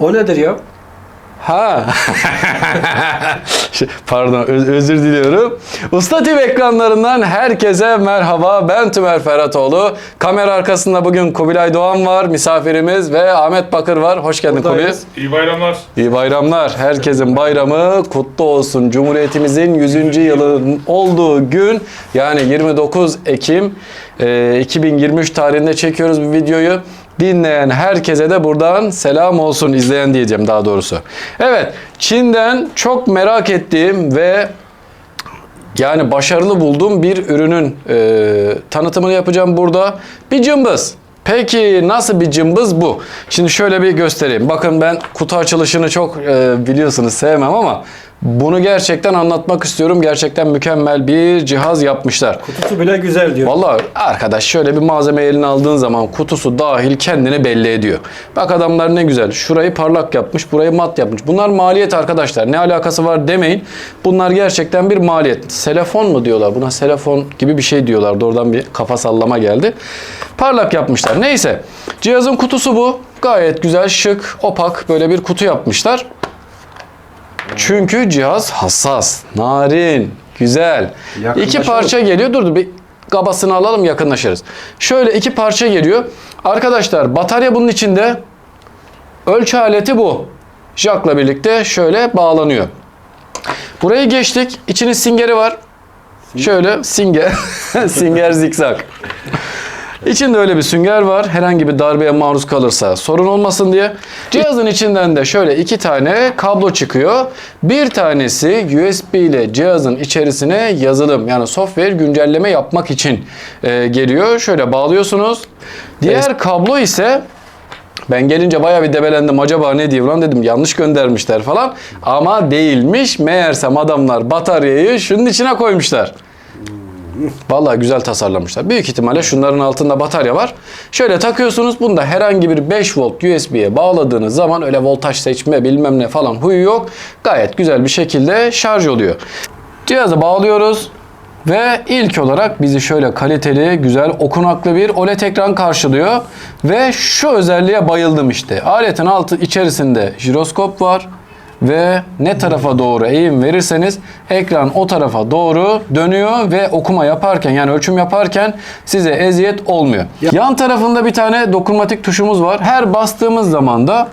O nedir ya? Ha. Şey, Pardon öz- özür diliyorum. Usta TV ekranlarından herkese merhaba. Ben Tümer Ferhatoğlu. Kamera arkasında bugün Kubilay Doğan var. Misafirimiz ve Ahmet Bakır var. Hoş geldin Kubilay. İyi bayramlar. İyi bayramlar. Herkesin bayramı kutlu olsun. Cumhuriyetimizin 100. yılının olduğu gün yani 29 Ekim e, 2023 tarihinde çekiyoruz bu videoyu. Dinleyen herkese de buradan selam olsun izleyen diyeceğim daha doğrusu. Evet Çin'den çok merak ettiğim ve yani başarılı bulduğum bir ürünün e, tanıtımını yapacağım burada. Bir cımbız. Peki nasıl bir cımbız bu? Şimdi şöyle bir göstereyim. Bakın ben kutu açılışını çok e, biliyorsunuz sevmem ama bunu gerçekten anlatmak istiyorum. Gerçekten mükemmel bir cihaz yapmışlar. Kutusu bile güzel diyor. Vallahi arkadaş şöyle bir malzeme eline aldığın zaman kutusu dahil kendini belli ediyor. Bak adamlar ne güzel. Şurayı parlak yapmış, burayı mat yapmış. Bunlar maliyet arkadaşlar. Ne alakası var demeyin. Bunlar gerçekten bir maliyet. Selefon mu diyorlar? Buna selefon gibi bir şey diyorlar. Oradan bir kafa sallama geldi. Parlak yapmışlar. Neyse. Cihazın kutusu bu. Gayet güzel, şık, opak böyle bir kutu yapmışlar. Çünkü cihaz hassas, narin, güzel. Yakınlaşalım. İki parça geliyor. Dur dur bir kabasını alalım yakınlaşırız. Şöyle iki parça geliyor. Arkadaşlar batarya bunun içinde. Ölçü aleti bu. Jack'la birlikte şöyle bağlanıyor. Burayı geçtik. İçinin singeri var. Şöyle singer. singer zikzak. İçinde öyle bir sünger var. Herhangi bir darbeye maruz kalırsa sorun olmasın diye. Cihazın içinden de şöyle iki tane kablo çıkıyor. Bir tanesi USB ile cihazın içerisine yazılım yani software güncelleme yapmak için e, geliyor. Şöyle bağlıyorsunuz. Diğer kablo ise ben gelince bayağı bir debelendim. Acaba ne diyor lan dedim. Yanlış göndermişler falan. Ama değilmiş. Meğersem adamlar bataryayı şunun içine koymuşlar. Vallahi güzel tasarlamışlar. Büyük ihtimalle şunların altında batarya var. Şöyle takıyorsunuz. Bunda herhangi bir 5 volt USB'ye bağladığınız zaman öyle voltaj seçme bilmem ne falan huyu yok. Gayet güzel bir şekilde şarj oluyor. Cihazı bağlıyoruz. Ve ilk olarak bizi şöyle kaliteli, güzel, okunaklı bir OLED ekran karşılıyor. Ve şu özelliğe bayıldım işte. Aletin altı içerisinde jiroskop var. Ve ne tarafa doğru eğim verirseniz ekran o tarafa doğru dönüyor ve okuma yaparken yani ölçüm yaparken size eziyet olmuyor. Yan tarafında bir tane dokunmatik tuşumuz var. Her bastığımız zaman da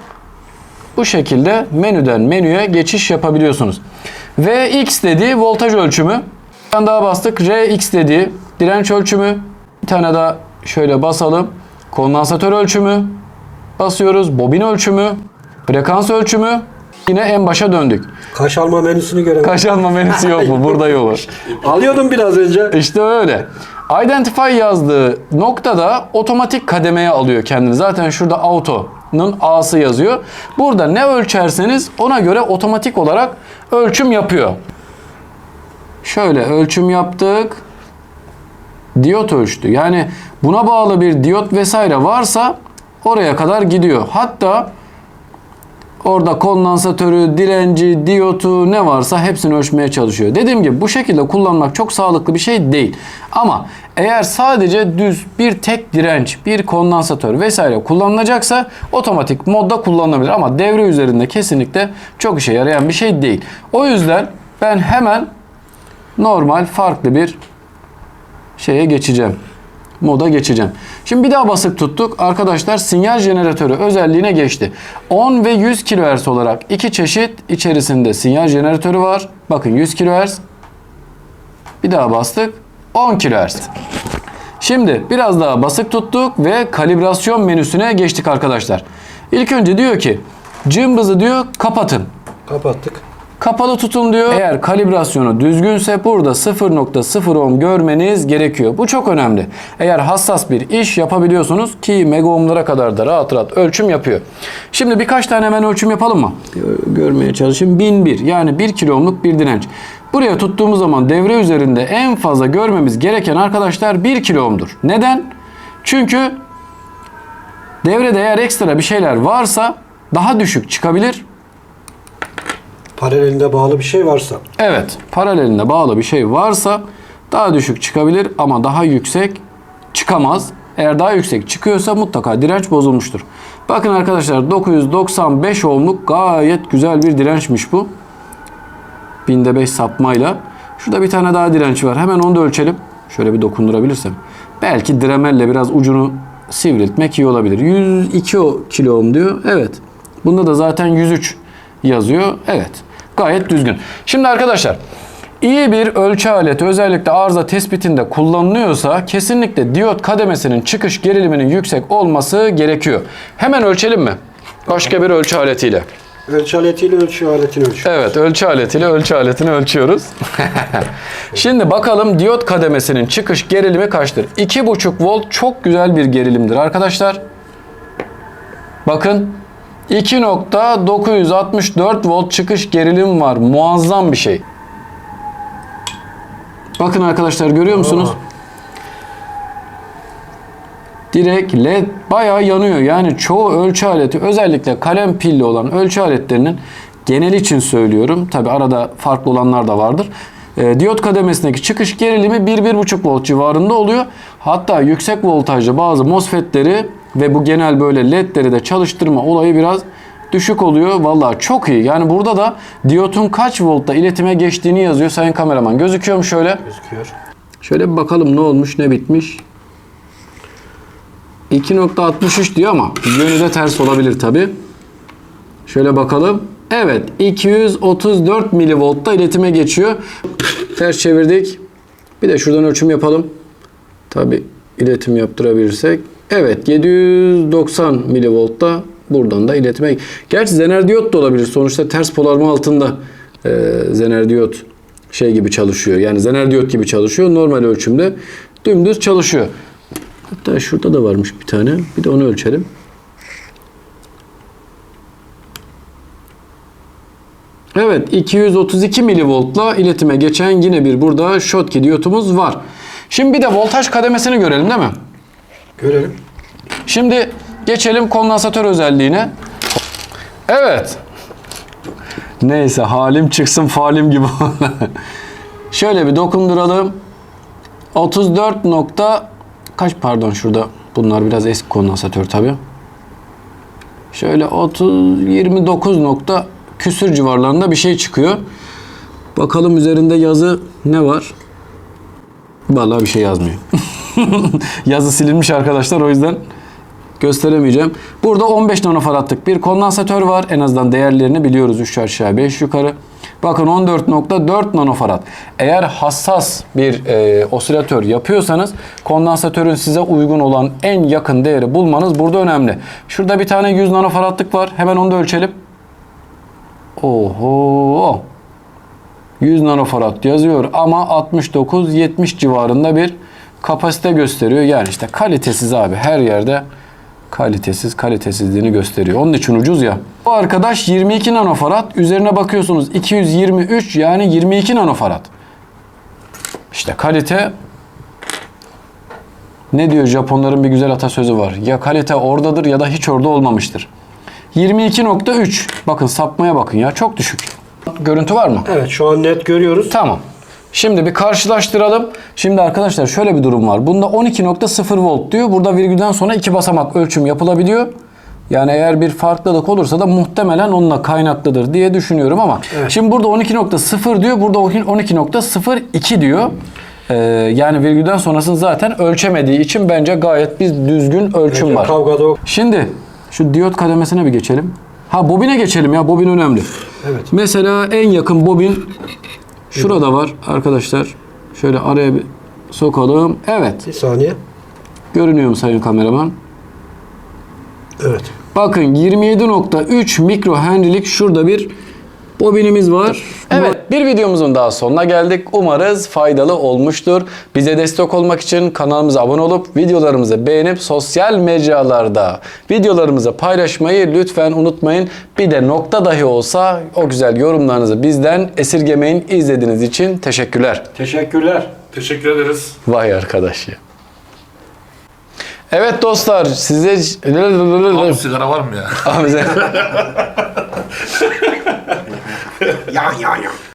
bu şekilde menüden menüye geçiş yapabiliyorsunuz. VX dediği voltaj ölçümü. Bir tane daha bastık. RX dediği direnç ölçümü. Bir tane daha şöyle basalım. Kondansatör ölçümü. Basıyoruz. Bobin ölçümü. Frekans ölçümü. Yine en başa döndük. Kaş alma menüsünü göremedim. Kaş alma menüsü yok mu? Burada yok. Alıyordum biraz önce. İşte öyle. Identify yazdığı noktada otomatik kademeye alıyor kendini. Zaten şurada auto'nun A'sı yazıyor. Burada ne ölçerseniz ona göre otomatik olarak ölçüm yapıyor. Şöyle ölçüm yaptık. Diyot ölçtü. Yani buna bağlı bir diyot vesaire varsa oraya kadar gidiyor. Hatta Orada kondansatörü, direnci, diyotu ne varsa hepsini ölçmeye çalışıyor. Dediğim gibi bu şekilde kullanmak çok sağlıklı bir şey değil. Ama eğer sadece düz bir tek direnç, bir kondansatör vesaire kullanılacaksa otomatik modda kullanılabilir. Ama devre üzerinde kesinlikle çok işe yarayan bir şey değil. O yüzden ben hemen normal farklı bir şeye geçeceğim. Moda geçeceğim. Şimdi bir daha basık tuttuk. Arkadaşlar sinyal jeneratörü özelliğine geçti. 10 ve 100 kHz olarak iki çeşit içerisinde sinyal jeneratörü var. Bakın 100 kHz. Bir daha bastık. 10 kHz. Şimdi biraz daha basık tuttuk ve kalibrasyon menüsüne geçtik arkadaşlar. İlk önce diyor ki cımbızı diyor kapatın. Kapattık. Kapalı tutun diyor. Eğer kalibrasyonu düzgünse burada 0.0 ohm görmeniz gerekiyor. Bu çok önemli. Eğer hassas bir iş yapabiliyorsunuz ki mega ohmlara kadar da rahat rahat ölçüm yapıyor. Şimdi birkaç tane hemen ölçüm yapalım mı? Gör- Görmeye çalışayım. 1001 yani 1 kilo ohmluk bir direnç. Buraya tuttuğumuz zaman devre üzerinde en fazla görmemiz gereken arkadaşlar 1 kilo ohmdur. Neden? Çünkü devrede eğer ekstra bir şeyler varsa daha düşük çıkabilir Paralelinde bağlı bir şey varsa. Evet, paralelinde bağlı bir şey varsa daha düşük çıkabilir ama daha yüksek çıkamaz. Eğer daha yüksek çıkıyorsa mutlaka direnç bozulmuştur. Bakın arkadaşlar 995 ohmluk gayet güzel bir dirençmiş bu. Binde 5 sapmayla. Şurada bir tane daha direnç var. Hemen onu da ölçelim. Şöyle bir dokundurabilirsem. Belki dremelle biraz ucunu sivriltmek iyi olabilir. 102 o- kilo ohm diyor. Evet. Bunda da zaten 103 yazıyor. Evet. Gayet düzgün. Şimdi arkadaşlar iyi bir ölçü aleti özellikle arıza tespitinde kullanılıyorsa kesinlikle diyot kademesinin çıkış geriliminin yüksek olması gerekiyor. Hemen ölçelim mi? Başka bir ölçü aletiyle. Ölçü aletiyle ölçü aletini ölçüyor. Evet ölçü aletiyle ölçü aletini ölçüyoruz. Şimdi bakalım diyot kademesinin çıkış gerilimi kaçtır? 2,5 volt çok güzel bir gerilimdir arkadaşlar. Bakın 2.964 volt çıkış gerilim var. Muazzam bir şey. Bakın arkadaşlar görüyor musunuz? Direkt led bayağı yanıyor. Yani çoğu ölçü aleti özellikle kalem pilli olan ölçü aletlerinin genel için söylüyorum. Tabi arada farklı olanlar da vardır. E, diyot kademesindeki çıkış gerilimi 1-1,5 volt civarında oluyor. Hatta yüksek voltajlı bazı MOSFET'leri ve bu genel böyle ledleri de çalıştırma olayı biraz düşük oluyor. Vallahi çok iyi. Yani burada da diyotun kaç voltta iletime geçtiğini yazıyor sayın kameraman. Gözüküyor mu şöyle? Gözüküyor. Şöyle bir bakalım ne olmuş ne bitmiş. 2.63 diyor ama yönü de ters olabilir tabi. Şöyle bakalım. Evet 234 milivoltta iletime geçiyor. Ters çevirdik. Bir de şuradan ölçüm yapalım. Tabi iletim yaptırabilirsek. Evet 790 milivoltta buradan da iletime. Gerçi zener diyot da olabilir. Sonuçta ters polarma altında e, zener diyot şey gibi çalışıyor. Yani zener diyot gibi çalışıyor. Normal ölçümde dümdüz çalışıyor. Hatta şurada da varmış bir tane. Bir de onu ölçelim. Evet 232 milivoltla iletime geçen yine bir burada Schottky diyotumuz var. Şimdi bir de voltaj kademesini görelim değil mi? Görelim. Şimdi geçelim kondansatör özelliğine. Evet. Neyse halim çıksın falim gibi. Şöyle bir dokunduralım. 34 nokta kaç pardon şurada bunlar biraz eski kondansatör tabi. Şöyle 30 29 nokta küsür civarlarında bir şey çıkıyor. Bakalım üzerinde yazı ne var? Vallahi bir şey yazmıyor. yazı silinmiş arkadaşlar o yüzden gösteremeyeceğim. Burada 15 nanofaradlık bir kondansatör var. En azından değerlerini biliyoruz 3 aşağı 5 yukarı. Bakın 14.4 nanofarad. Eğer hassas bir e, osilatör yapıyorsanız kondansatörün size uygun olan en yakın değeri bulmanız burada önemli. Şurada bir tane 100 nanofaradlık var. Hemen onu da ölçelim. Oho. 100 nanofarad yazıyor ama 69-70 civarında bir kapasite gösteriyor. Yani işte kalitesiz abi her yerde kalitesiz kalitesizliğini gösteriyor. Onun için ucuz ya. Bu arkadaş 22 nanofarad. Üzerine bakıyorsunuz 223 yani 22 nanofarad. İşte kalite ne diyor Japonların bir güzel atasözü var. Ya kalite oradadır ya da hiç orada olmamıştır. 22.3. Bakın sapmaya bakın ya çok düşük. Görüntü var mı? Evet şu an net görüyoruz. Tamam. Şimdi bir karşılaştıralım. Şimdi arkadaşlar şöyle bir durum var. Bunda 12.0 volt diyor. Burada virgülden sonra iki basamak ölçüm yapılabiliyor. Yani eğer bir farklılık olursa da muhtemelen onunla kaynaklıdır diye düşünüyorum ama Evet. şimdi burada 12.0 diyor. Burada 12.02 diyor. Ee, yani virgülden sonrasını zaten ölçemediği için bence gayet bir düzgün ölçüm var. Kavgada o. Şimdi şu diyot kademesine bir geçelim. Ha bobine geçelim ya. Bobin önemli. Evet. Mesela en yakın bobin şurada var arkadaşlar. Şöyle araya bir sokalım. Evet. Bir saniye. Görünüyor mu sayın kameraman? Evet. Bakın 27.3 mikro henry'lik şurada bir bobinimiz var. Evet bir videomuzun daha sonuna geldik. Umarız faydalı olmuştur. Bize destek olmak için kanalımıza abone olup videolarımızı beğenip sosyal mecralarda videolarımızı paylaşmayı lütfen unutmayın. Bir de nokta dahi olsa o güzel yorumlarınızı bizden esirgemeyin. İzlediğiniz için teşekkürler. Teşekkürler. Teşekkür ederiz. Vay arkadaş ya. Evet dostlar size... Abi sigara var mı ya? Abi sen- Ya ya ya.